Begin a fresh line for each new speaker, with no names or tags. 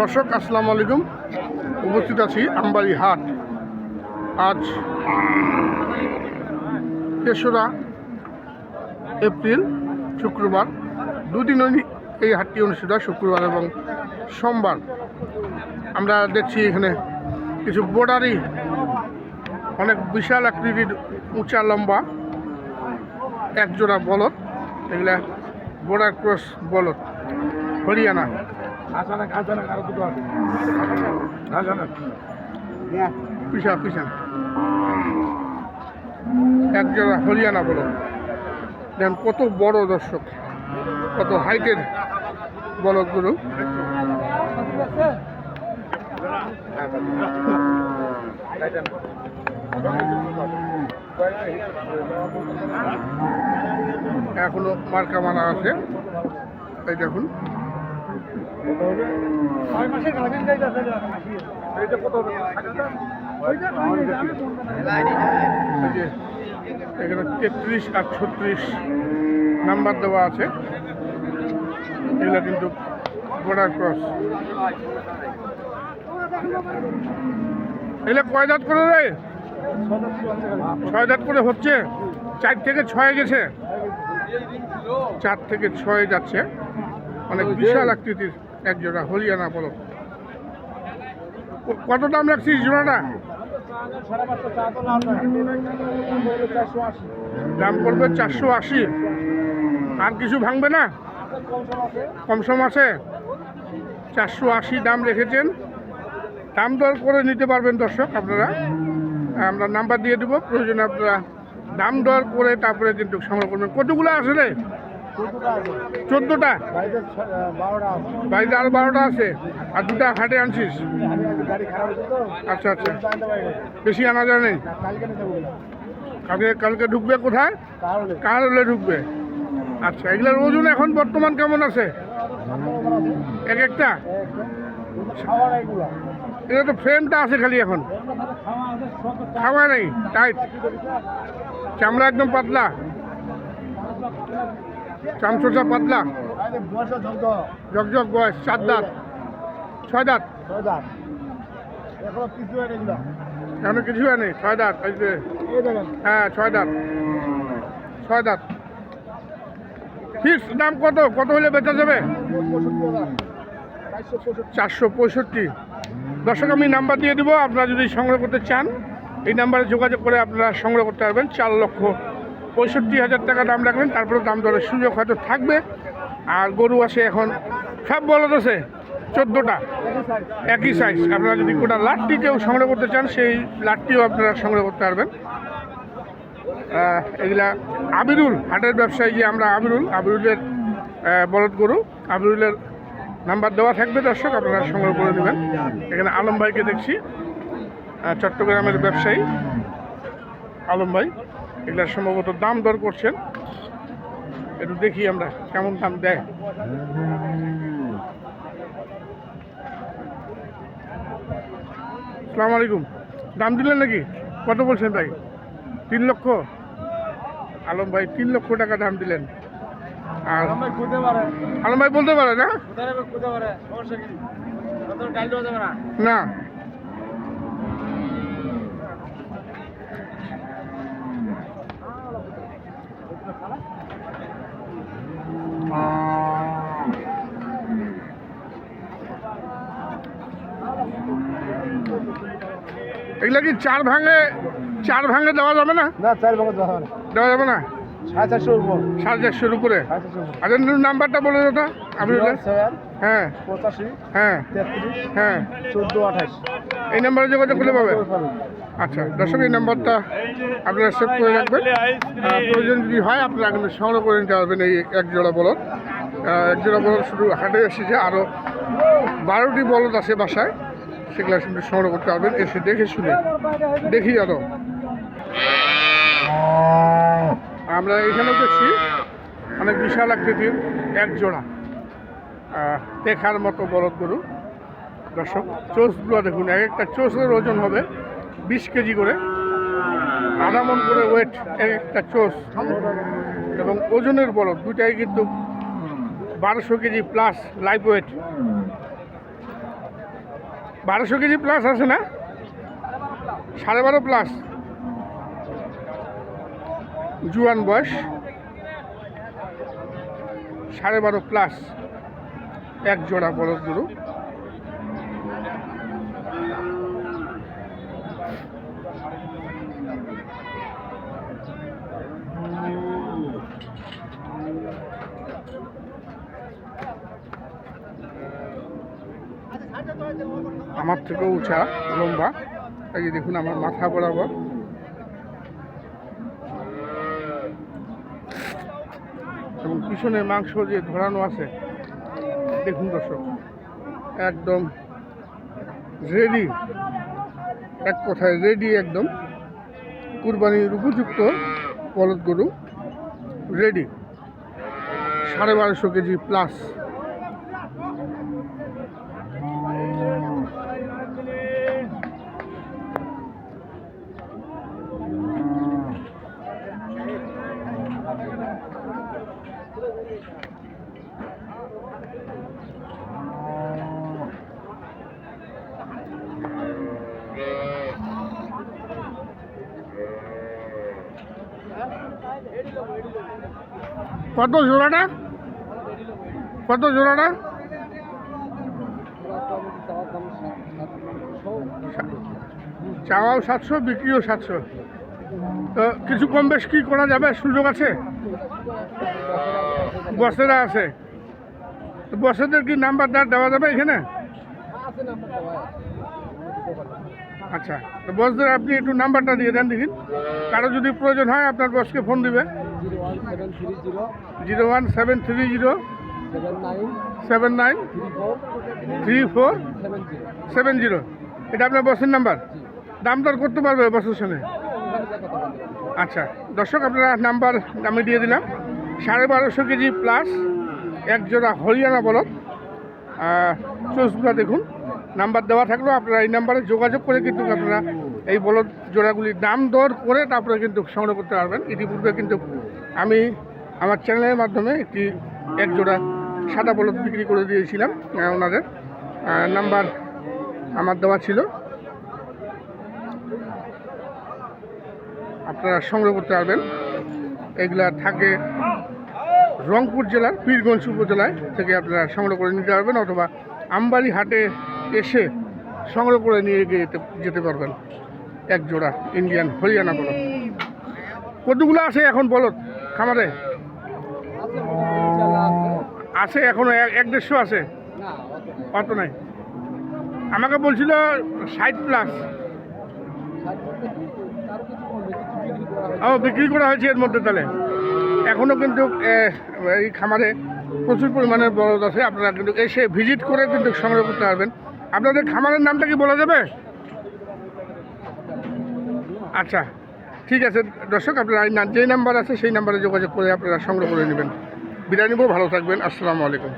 দর্শক, আসসালামু আলাইকুম। উপস্থিত আছি আমবাড়ি হাট। আজ তেসরা এপ্রিল, শুক্রবার। দুদিনই এই হাটটি অনুষ্ঠিত হয়, শুক্রবার এবং সোমবার। আমরা দেখছি এখানে কিছু বোর্ডারি অনেক বিশাল আকৃতির উঁচা লম্বা এক জোড়া বলদ। এগুলা বোর্ডার ক্রস বলদ, হরিয়ানা।
আরও দুটো আছে।
এক জোড়া হরিয়ানা বলদ দেখেন কত বড় দর্শক কত হাইটের বলদগুলো এখনও মার্কা মারা আছে। এই দেখুন।
কত হবে
এই এখানে তেত্রিশ আর ছত্রিশ নাম্বার দেওয়া আছে। এগুলো কিন্তু বর্ডার ক্রস এগুলো কয় করে রে? ছয় দাঁত করে হচ্ছে? চার থেকে ছয় গেছে। চার থেকে ছয় যাচ্ছে। অনেক বিশাল আকৃতির। এক জোড়া হরিয়ানা বলো। কত দাম রাখছিস জোড়াটা? দাম পড়বে চারশো আশি। আর কিছু ভাঙবে না? কম সম আছে? চারশো আশি দাম রেখেছেন। দাম দর করে নিতে পারবেন দর্শক আপনারা। আমরা নাম্বার দিয়ে দেবো। প্রয়োজনে আপনারা দাম দর করে তারপরে কিন্তু সংগ্রহ করবেন। কতগুলো আছে রে? চোদ্দোটা? বাড়িতে আরও বারোটা আছে। আর দুটা হাটে আনছিস? আচ্ছা আচ্ছা। বেশি আনা যায় নেই?
কালকে
কালকে ঢুকবে কোথায়? কার হলে? ঢুকবে? আচ্ছা এগুলোর ওজন এখন বর্তমান কেমন আছে? এক একটা? এটা তো ফ্রেমটা আছে খালি এখন।
খাওয়া
নেই টাইট। চামড়া একদম পাতলা। চামচোচা পাতলা।
আরে বয়স
চার দাঁত। ছয় দাঁত।
এখন কিছু হয়
নেই ছয় দাঁত হ্যাঁ ছয় দাঁত। ছয় দাঁত। ফিক্স দাম কত? কত হলে বেচা যাবে?
চারশো পঁয়ষট্টি।
দর্শক, আমি নাম্বার দিয়ে দিব। আপনারা যদি সংগ্রহ করতে চান, এই নাম্বারে যোগাযোগ করে আপনারা সংগ্রহ করতে পারবেন চার লক্ষ পঁয়ষট্টি হাজার টাকা দাম রাখবেন তারপরে দাম দরের সুযোগ হয়তো থাকবে। আর গরু আছে এখন, সব বলদ আছে, চোদ্দোটা, একই সাইজ আপনারা যদি গোটা লাটটি কেউ সংগ্রহ করতে চান, সেই লাটটিও আপনারা সংগ্রহ করতে পারবেন। এগুলা আবিরুল, হাটের ব্যবসায়ী যে আমরা আবিরুল, আবিরুলের বলদ গরু, আবিরুলের নাম্বার দেওয়া থাকবে দর্শক, আপনারা সংগ্রহ করে নেবেন। এখানে আলম ভাইকে দেখছি চট্টগ্রামের ব্যবসায়ী, আলম ভাই। এগুলার সম্ভবত দাম দর করছেন। একটু দেখি আমরা কেমন দাম দেয়। সালাম আলাইকুম। দাম দিলেন নাকি? কত বলছেন ভাই? তিন লক্ষ? আলম ভাই তিন লক্ষ টাকা দাম দিলেন। আর আলম ভাই বলতে পারে না।
না
না এগুলা কি চার ভাঙে চার ভাঙে দেওয়া যাবে না?
না চার ভাঙে দেওয়া যাবে না।
দেওয়া যাবে না?
সাড়ে চারশোর উপর?
সাড়ে চারশোর উপরে। আচ্ছা নাম্বারটা বলে দাও আপনি হ্যাঁ।
পঁচাশি
হ্যাঁ।
তেত্রিশ
হ্যাঁ।
চোদ্দ আঠাশ।
এই নাম্বারে যোগাযোগ করলে পাবে। আচ্ছা দর্শক, এই নাম্বারটা আপনারা সেভ করে রাখবেন। প্রয়োজন যদি হয়, আপনারা কিন্তু সংগ্রহ করে নিতে পারবেন এই এক জোড়া বলদ। এক জোড়া বলদ শুধু হাটে এসেছে আরও বারোটি বলদ আছে বাসায়, সেগুলো কিন্তু সংগ্রহ করতে পারবেন। এসে দেখে শুনে দেখি আরও আমরা এখানেও দেখছি অনেক বিশাল আকৃতির এক জোড়া দেখার মতো বলদ গরু। দর্শক চোষগুলো দেখুন, এক একটা চোষের ওজন হবে। বিশ কেজি করে, আধা মন করে ওয়েট এক একটা চোষ এবং ওজনের বলদ, দুটাই কিন্তু বারোশো কেজি প্লাস লাইফ ওয়েট বারোশো কেজি প্লাস আছে না? সাড়ে বারো প্লাস জুয়ান বয়স। সাড়ে বারো প্লাস এক জোড়া বলদ গরু। আমার থেকেও উঁচা, লম্বা। এই যে দেখুন আমার মাথা বরাবর। এবং পিছনে মাংস যে ধরানো আছে, দেখুন দর্শক, একদম রেডি এক কথায় রেডি একদম। কুরবানির উপযুক্ত বলদ গরু রেডি সাড়ে বারোশো কেজি প্লাস কত জোড়াটা? কত জোড়াটা? চাওয়াও সাতশো, বিক্রিও সাতশো। তো কিছু কম বেশ কি করা যাবে? সুযোগ আছে? বসেরা আছে। বসেদের কি নাম্বার দেওয়া যাবে এখানে? আচ্ছা তো বসদের আপনি একটু নাম্বারটা দিয়ে দেন দেখি। কারও যদি প্রয়োজন হয়, আপনার বসকে ফোন দিবে
zero one seven three zero,
seven
nine three
four
seven zero.
এটা আপনার বসের নাম্বার? দাম দর করতে পারবে বসের সঙ্গে? আচ্ছা দর্শক, আপনারা নাম্বার আমি দিয়ে দিলাম। সাড়ে বারোশো কেজি প্লাস এক জোড়া হরিয়ানা বলদ। চোষগুলা দেখুন। নাম্বার দেওয়া থাকলেও আপনারা এই নাম্বারে যোগাযোগ করে কিন্তু আপনারা এই বলদ জোড়াগুলির দাম দর করে তারপরে কিন্তু সংগ্রহ করতে পারবেন। ইতিপূর্বে কিন্তু আমি আমার চ্যানেলের মাধ্যমে একটি এক জোড়া সাদা বলদ বিক্রি করে দিয়েছিলাম ওনাদের। নাম্বার আমার দেওয়া ছিল। আপনারা সংগ্রহ করতে পারবেন। এগুলা থাকে রংপুর জেলার পীরগঞ্জ উপজেলায় থেকে আপনারা সংগ্রহ করে নিতে পারবেন, অথবা আমবাড়ি হাটে এসে সংগ্রহ করে নিয়ে যেতে- যেতে পারবেন। এক জোড়া ইন্ডিয়ান হরিয়ানা বলদ কতগুলো আছে এখন বলদ খামারে? আছে এখনও এক- দেড়শো আছে? অত নাই। আমাকে বলছিল ষাট প্লাস ও, বিক্রি করা হয়েছে এর মধ্যে তাহলে। এখনও কিন্তু এই খামারে প্রচুর পরিমাণে বলদ আছে। আপনারা কিন্তু এসে ভিজিট করে কিন্তু সংগ্রহ করতে পারবেন। আপনাদের খামারের নামটা কি বলা যাবে? আচ্ছা ঠিক আছে। দর্শক, আপনার যে নাম্বার আছে, সেই নাম্বারে যোগাযোগ করে আপনারা সংগ্রহ করে নেবেন। বিদায় ভালো থাকবেন। আসসালামু আলাইকুম।